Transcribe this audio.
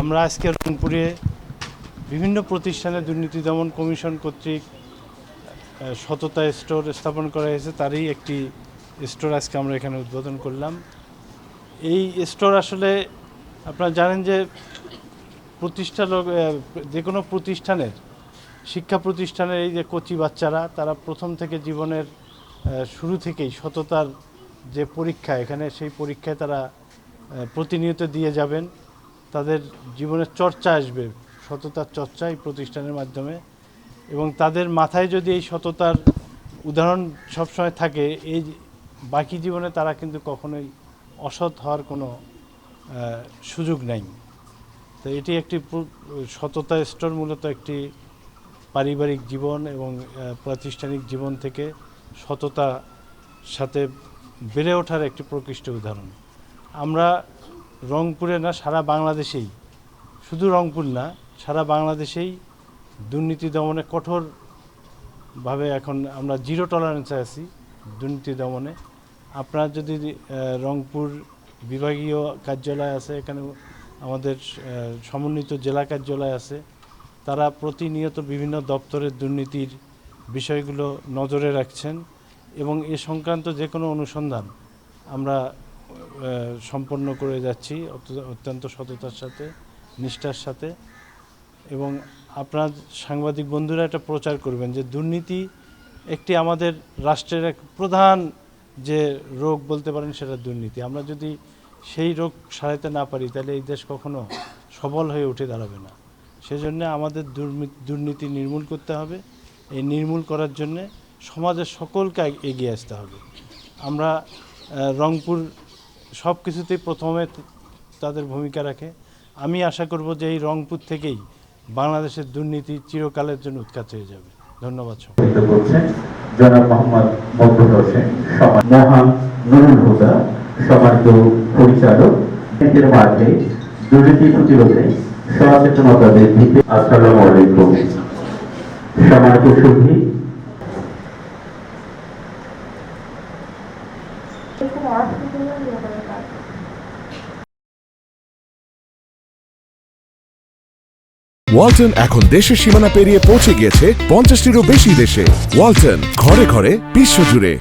আমরা আজকে রংপুরে বিভিন্ন প্রতিষ্ঠানে দুর্নীতি দমন কমিশন কর্তৃক সততা স্টোর স্থাপন করা হয়েছে, তারই একটি স্টোর আজকে আমরা এখানে উদ্বোধন করলাম। এই স্টোর আসলে আপনারা জানেন যে প্রতিষ্ঠা যে কোনো প্রতিষ্ঠানের, শিক্ষা প্রতিষ্ঠানের এই যে কচি বাচ্চারা, তারা প্রথম থেকে জীবনের শুরু থেকেই সততার যে পরীক্ষা, এখানে সেই পরীক্ষায় তারা প্রতিনিয়ত দিয়ে যাবেন। তাদের জীবনের চর্চা আসবে, সততার চর্চা এই প্রতিষ্ঠানের মাধ্যমে। এবং তাদের মাথায় যদি এই সততার উদাহরণ সবসময় থাকে, এই বাকি জীবনে তারা কিন্তু কখনোই অসৎ হওয়ার কোনো সুযোগ নাই। তো এটি একটি সততা স্টোর মূলত একটি পারিবারিক জীবন এবং প্রাতিষ্ঠানিক জীবন থেকে সততা সাথে বেড়ে ওঠার একটি প্রকৃষ্ট উদাহরণ। আমরা রংপুরে না, সারা বাংলাদেশেই। শুধু রংপুর না, সারা বাংলাদেশেই দুর্নীতি দমনে কঠোরভাবে এখন আমরা জিরো টলারেন্সে আছি দুর্নীতি দমনে। আপনার যদি রংপুর বিভাগীয় কার্যালয় আছে, এখানে আমাদের সমন্বিত জেলা কার্যালয় আছে, তারা প্রতিনিয়ত বিভিন্ন দপ্তরের দুর্নীতির বিষয়গুলো নজরে রাখছেন এবং এ সংক্রান্ত যে কোনো অনুসন্ধান আমরা সম্পন্ন করে যাচ্ছি অত্যন্ত সততার সাথে, নিষ্ঠার সাথে। এবং আপনার সাংবাদিক বন্ধুরা এটা প্রচার করবেন যে দুর্নীতি একটি আমাদের রাষ্ট্রের এক প্রধান যে রোগ বলতে পারেন সেটা দুর্নীতি। আমরা যদি সেই রোগ সারাতে না পারি, তাহলে এই দেশ কখনো সবল হয়ে উঠে দাঁড়াবে না। সেজন্য আমাদের দুর্নীতি নির্মূল করতে হবে। এই নির্মূল করার জন্যে সমাজের সকলকে এগিয়ে আসতে হবে। আমরা রংপুর সব কিছুতেই প্রথমে তাদের ভূমিকা রাখে। আমি আশা করব যে এই রংপুর থেকেই বাংলাদেশের দুর্নীতি চিরকালের জন্য উৎখাত হয়ে যাবে। ধন্যবাদ সবাই জনাব মোহাম্মদ মকবুল হোসেন মহান নুরুল হুদা, সমাজ পরিচালক, এর মাঝে দুর্নীতি প্রতিরোধে সচেতনতা বৃদ্ধিতে আসসালামু আলাইকুম। সমাজ সুধী ওয়ালটন এখন দেশের সীমানা পেরিয়ে পৌঁছে গিয়েছে পঞ্চাশটিরও বেশি দেশে। ওয়ালটন ঘরে ঘরে বিশ্বজুড়ে।